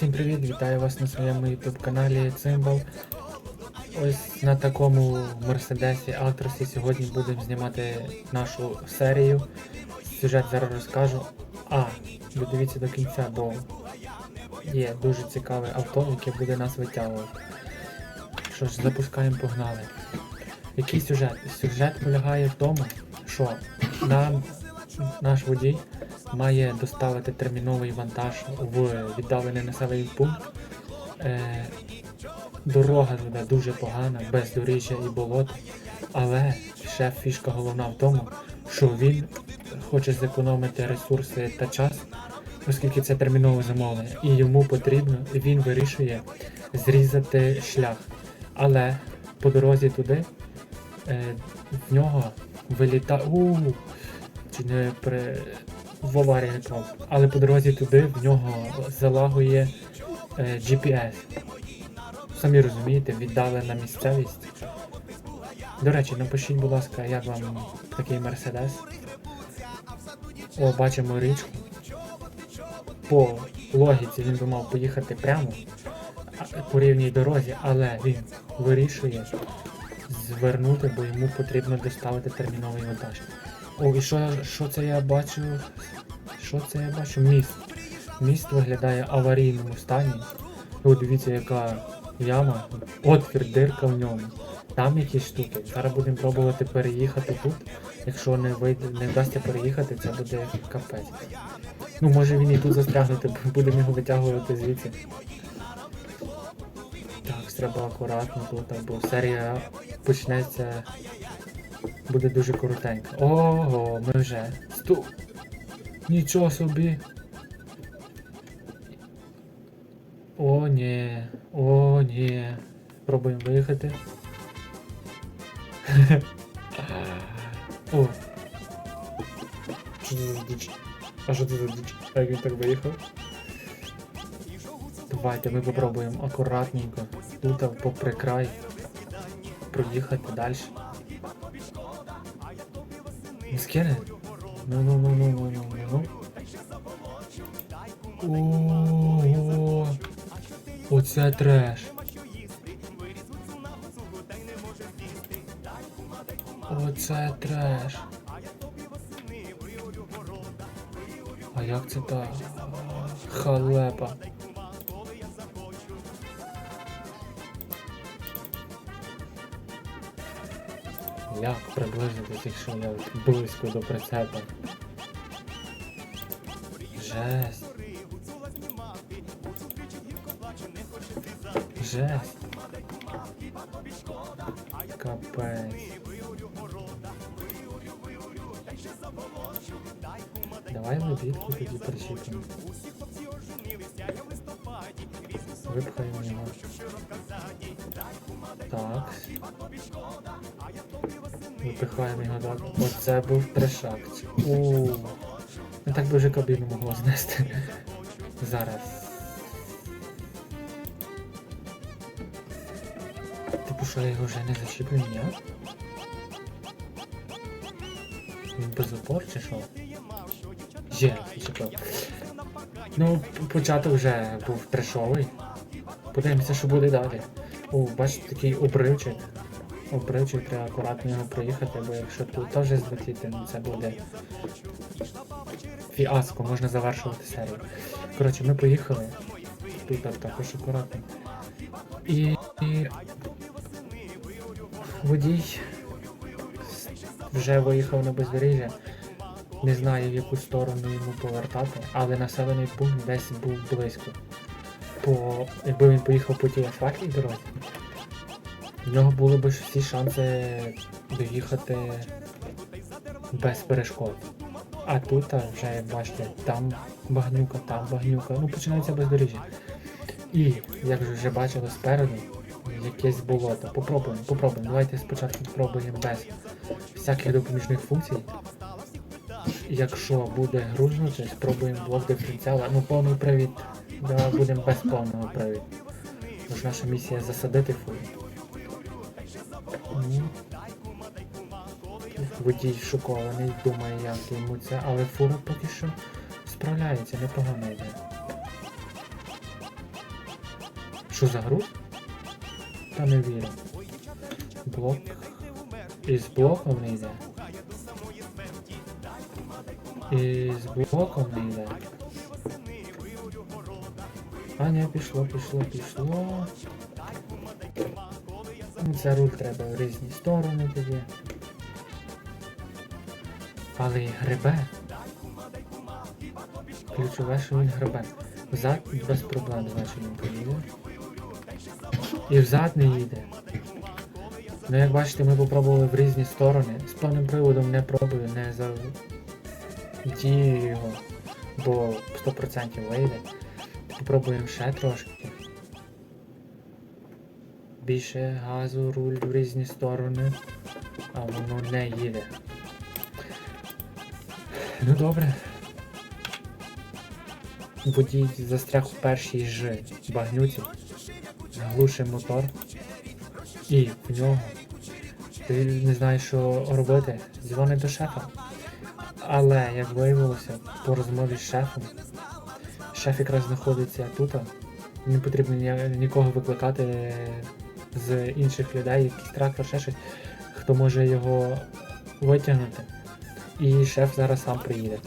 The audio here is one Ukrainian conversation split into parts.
Всім привіт, вітаю вас на своєму YouTube каналі Цимбал. Ось на такому Мерседесі Актросі сьогодні будемо знімати нашу серію. Сюжет зараз розкажу. А, додивіться до кінця, бо є дуже цікаве авто, яке буде нас витягувати. Що ж, запускаємо, погнали. Який сюжет? Сюжет полягає в тому, що нам наш водій має доставити терміновий вантаж в віддалений населений пункт. Е, дорога туди дуже погана, без доріжжя і болот. Але ще фішка головна в тому, що він хоче зекономити ресурси та час, оскільки це термінове замовлення, і йому потрібно, і він вирішує зрізати шлях. Але по дорозі туди е, в нього вилітає. У, чи не при в аварії не попав. Але по дорозі туди в нього залагує е, GPS. Самі розумієте, віддалена місцевість. До речі, напишіть, будь ласка, як вам такий Мерседес. О, бачимо річку. По логіці він би мав поїхати прямо по рівній дорозі, але він вирішує звернути, бо йому потрібно доставити терміновий вантаж. О, і що, що це я бачу? Що це я бачу? Міст. Міст виглядає аварійному стані. О, дивіться, яка яма. Отвір, дирка в ньому. Там якісь штуки. Зараз будемо пробувати переїхати тут. Якщо не вийде, не вдасться переїхати, це буде капець. Ну, може він і тут застрягнути, будемо його витягувати звідси. Так, треба акуратно тут, бо серія почнеться. Буде дуже коротенька. Ого, ми вже. Сту. Нічого собі. О, ні. О, ні. Пробуємо виїхати. О. Що це за діч? А що це за діч? А як він так виїхав? Давайте ми попробуємо акуратненько. Тут попри край. Проїхати далі. Ну ну ну ну ну ну ну ну. Ого. Оце треш. Оце треш. А як це так? Халепа. Як приблизитись, якщо я близько до прицепа? Жесть. Жесть. Капець. Давай лебідку тоді причіпимо. Випхаємо його. Так. Випихаємо його так. Оце був трешак. У. Ну так би вже кабіну могло знести. Зараз. Типу, що я його вже не зачіплю ніяк? Він без опор чи що? Є, зачепив. Ну, початок вже був трешовий. Подивимося, що буде далі. О, бачите, такий обривчик. Обривчик, треба акуратно його проїхати, бо якщо тут теж злетіти, ну це буде фіаско, можна завершувати серію. Коротше, ми поїхали. Тут так також акуратно. І, і водій вже виїхав на бездоріжжя. Не знаю, в яку сторону йому повертати, але населений пункт десь був близько. По... Якби він поїхав по тій асфальтній дорозі, в нього були б всі шанси доїхати без перешкод. А тут вже, як бачите, там багнюка, там багнюка, ну починається бездоріжжя. І, як же вже бачили спереду, якесь болото. Попробуємо, попробуємо. Давайте спочатку спробуємо без всяких допоміжних функцій. Якщо буде грузнути, спробуємо блок диференціала. Ну, повний привід. Да, будемо без повного привіду. Тож наша місія засадити фуру. Ну, Водій шокований, думає, як йому це, але фура поки що справляється, непогано йде. Що за гру? Та не вірю. Блок. Із блоком не йде. Із блоком не йде. А не, пішло, пішло, пішло. Ну, це руль треба в різні сторони тоді. Але і грибе. Ключове, що він грибе. Взад без проблем, значить він поїде. І взад не їде. Ну як бачите, ми попробували в різні сторони. З повним приводом не пробую, не за дію його, бо 100% вийде. Попробуємо ще трошки. Більше газу, руль в різні сторони, а воно не їде. Ну добре. Водій застряг в першій ж багнюці, глушив мотор, і в нього ти не знаєш, що робити, дзвонить до шефа. Але, як виявилося, по розмові з шефом, шеф якраз знаходиться тут, не потрібно нікого викликати з інших людей, якийсь трактор, ще щось, хто може його витягнути. І шеф зараз сам приїде.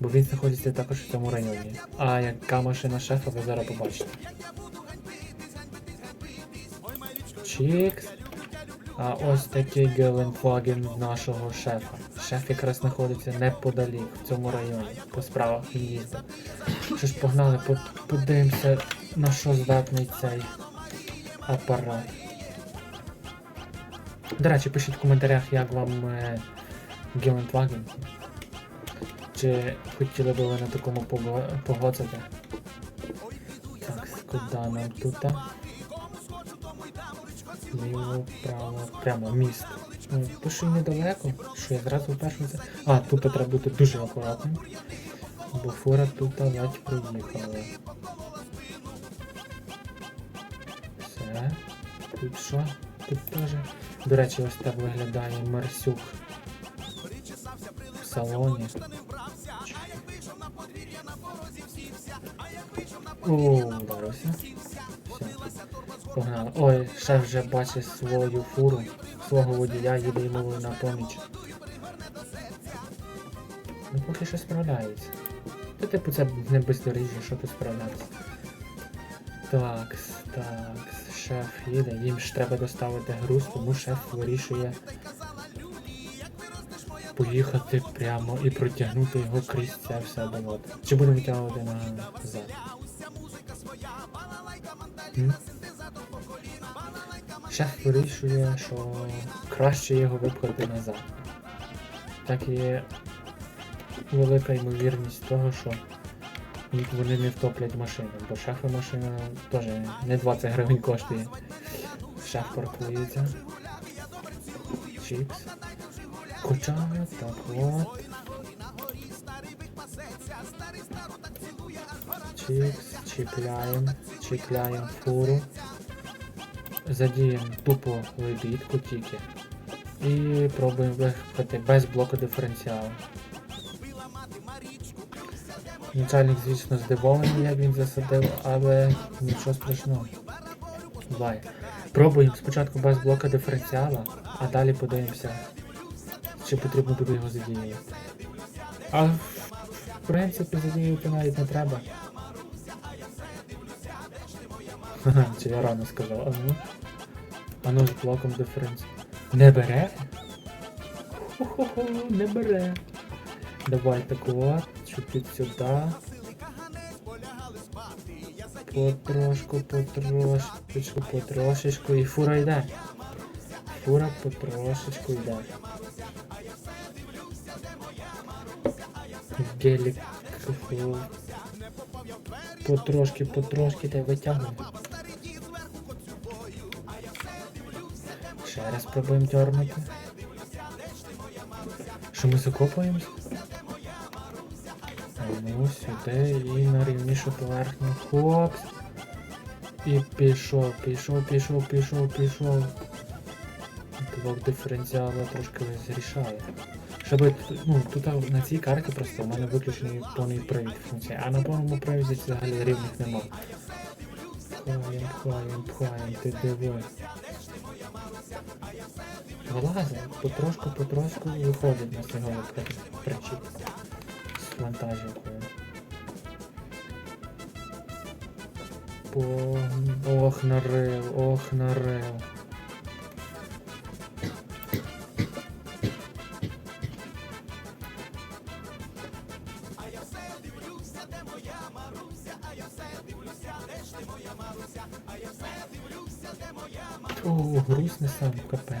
Бо він знаходиться також в цьому районі. А яка машина шефа, ви зараз побачите. Чікс. А ось такий Геленфаген нашого шефа. Шеф якраз знаходиться неподалік в цьому районі. По справах він. Що ж погнали, подивимося на що здатний цей апарат. До речі, пишіть в коментарях, як вам е, Гелендваген. Чи хотіли би ви на такому пого- погодити? Так, куди нам тут? Ліво, право, прямо міст. Ну, Пишу недалеко, що я зразу першим це. А, тут треба бути дуже акуратним. Бо фура тут ледь проїхала. Все. Тут що? Тут теж. До речі, ось так виглядає Мерсюк в салоні. О, ударився. Все. Погнали. Ой, шеф вже бачить свою фуру, свого водія, їде йому на поміч. Ну поки що справляється. Та типу це не бездоріжжя, що тут справлятися. Такс, такс, шеф їде, їм ж треба доставити груз, тому шеф вирішує поїхати прямо і протягнути його крізь це все болото. Чи будемо витягувати назад? М? Шеф вирішує, що краще його випхати назад. Так є велика ймовірність того, що вони не втоплять машину, бо шефа машина теж не 20 гривень коштує. Шеф паркується. Чікс. Хоча так от. Чікс, чіпляємо, чіпляємо фуру. Задіємо тупо лебідку тільки. І пробуємо вихопити без блоку диференціалу. Начальник, звісно, здивований, як він засадив, але нічого страшного. Буває. Пробуємо спочатку без блока диференціала, а далі подивимося, чи потрібно буде його задіювати. А в принципі задіювати навіть не треба. Чи я рано сказав, а ну. А ну з блоком диференціалу. Не бере? Хо-хо-хо, не бере. Давай так от, чуть сюди. Потрошку, потрошечку, потрошечку. І фура йде. Фура потрошечку йде. Гелік. Потрошки, потрошки та й витягує. Ще раз пробуємо дернути. Що ми закопуємось? Сюди і на рівнішу поверхню. Хопс. І пішов, пішов, пішов, пішов, пішов. Блок диференціалу трошки зрішає. Щоб, ну, тут на цій карті просто у мене виключений повний привід функції, а на повному приводі взагалі рівних нема. Пхаєм, пхаєм, пхаєм, ти диви. Вилазить, потрошку, потрошку виходить на сніговий причіп з вантажівкою. По... Ох, нарив, ох, нарив. О, груз не сам капець.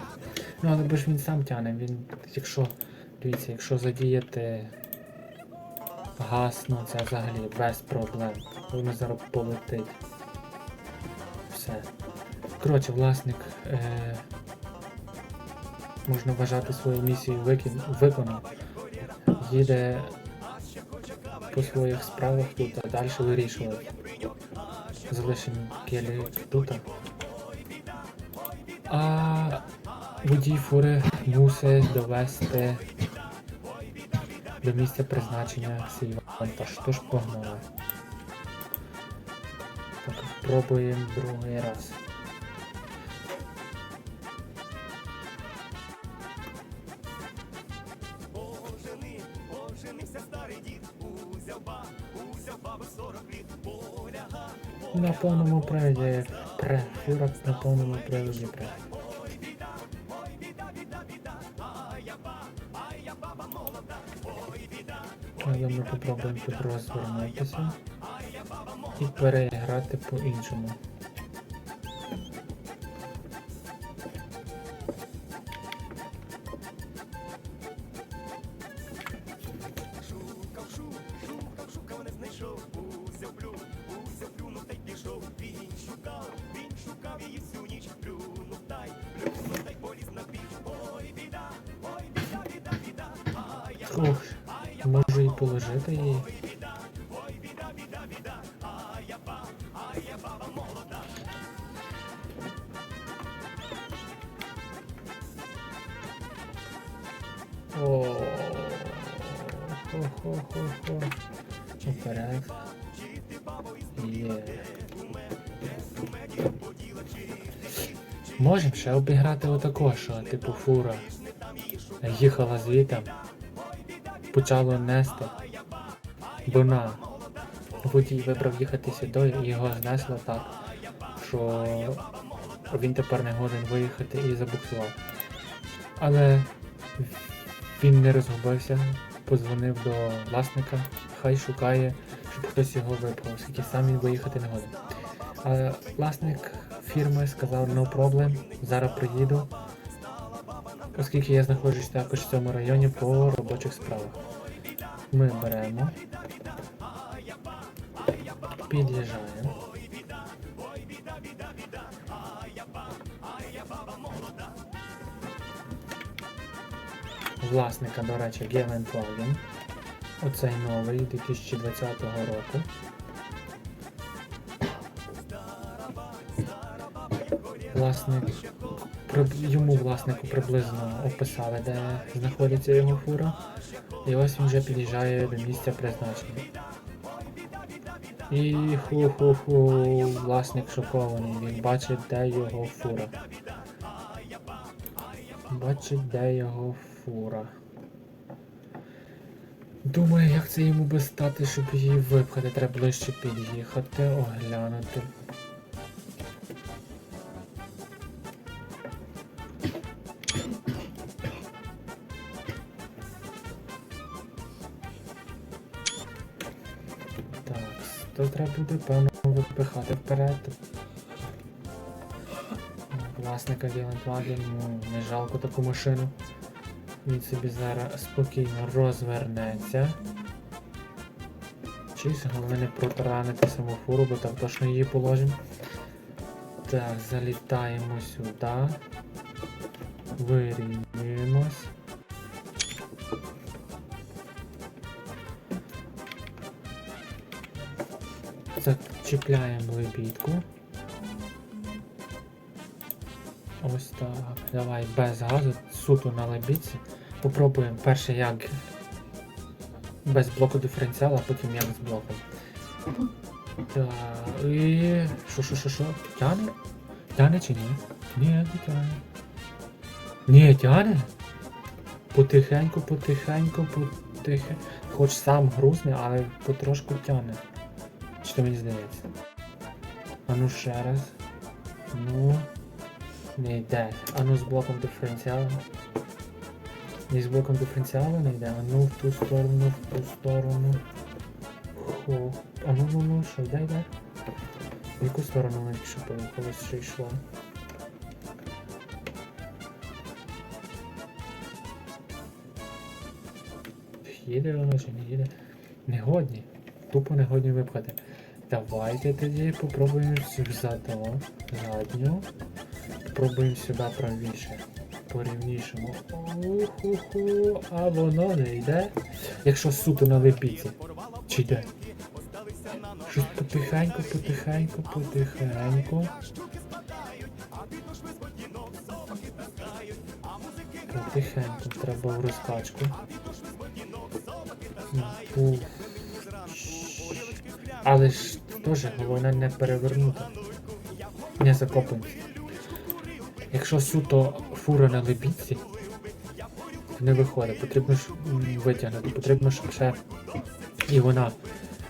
Ну, але бо ж він сам тяне, він, якщо, дивіться, якщо задіяти газ, ну це взагалі без проблем. Воно зараз полетить. Все. Коротше, власник е, можна вважати свою місію викин, виконав. Їде по своїх справах тут, а далі вирішувати. Залишимо келі тут. А водій фури мусить довести до місця призначення свій вантаж. Тож погнали. Так, пробуємо другий раз. На повному приводі пре, фура на повному приводі пре. Але ми попробуємо тут розвернутися і Переіграти по-іншому. Ох, можу і положити її. Хо-хо-хо-хо. Вперед. Є. Можемо ще обіграти отако, що типу фура їхала звідти, почало нести, бо на водій вибрав їхати сюди і його знесло так, що він тепер не годен виїхати і забуксував. Але він не розгубився, позвонив до власника, хай шукає, щоб хтось його випав, оскільки сам він виїхати не годен. Але власник фірми сказав no problem, зараз приїду, оскільки я знаходжусь також в цьому районі по робочих справах. Ми беремо, під'їжджаємо. Власника, до речі, Gavin Plougin. Оцей новий 2020 року. Власник йому власнику приблизно описали, де знаходиться його фура. І ось він вже під'їжджає до місця призначення. І ху-ху-ху, власник шокований, він бачить, де його фура. Бачить, де його фура. Думаю, як це йому би стати, щоб її випхати, треба ближче під'їхати, оглянути. Так, то треба буде певно випихати вперед. Власника Гелендваген, ну, не жалко таку машину. Він собі зараз спокійно розвернеться. Чись, головне не протаранити саму фуру, бо там точно її положимо. Так, залітаємо сюди. Вирівнюємось. Зачіпляємо лебідку. Ось так. Давай без газу, суто на лебідці. Попробуємо перше як без блоку диференціала, а потім як з блоком. Так, і... Що, що, що, що? Тяне? Тяне чи ні? Ні, не тяне. Ні, тяне? Потихеньку, потихеньку, потихеньку. Хоч сам грузне, але потрошку тяне. Чи то мені здається? А ну ще раз. Ну. Не йде. А ну з блоком диференціалу. Ні з блоком диференціалу не йде. А ну в ту сторону, в ту сторону. Хо. А ну ну ну, що йде, йде? В яку сторону вона якщо колись ще йшла? Їде вона чи не їде? Негодні. Тупо негодні випхати. Давайте тоді попробуємо зато задню. Попробуємо сюди правіше. Порівнішому. Уху-ху, а воно не йде. Якщо суто на лепіці. Чи йде? Щось потихеньку, потихеньку, потихеньку. Потихеньку, треба в розкачку. Але ж теж головне не перевернути. Не закопуємося. Якщо суто фура на лебідці, не виходить. Потрібно ж витягнути. Потрібно, щоб ще і вона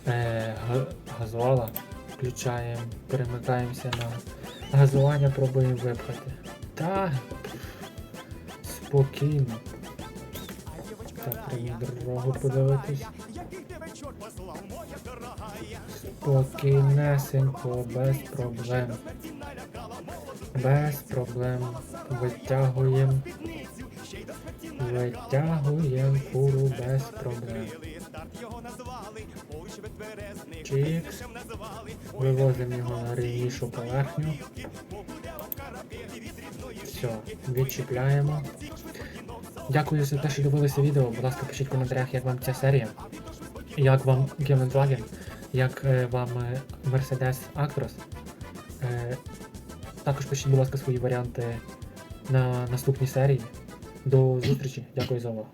е, газувала. Включаємо, перемикаємося на газування, пробуємо випхати. Та спокійно. Так, треба дорогу подивитись. Спокійнесенько, без проблем. Без проблем. Витягуємо. Витягуємо фуру без проблем. Чікс. Вивозимо його на рівнішу поверхню. Все, відчіпляємо. Дякую за те, що дивилися відео. Будь ласка, пишіть в коментарях, як вам ця серія. Як вам Гелендваген, як е, вам е, Mercedes Actros. Е, також пишіть, будь ласка, свої варіанти на наступній серії. До зустрічі. Дякую за увагу.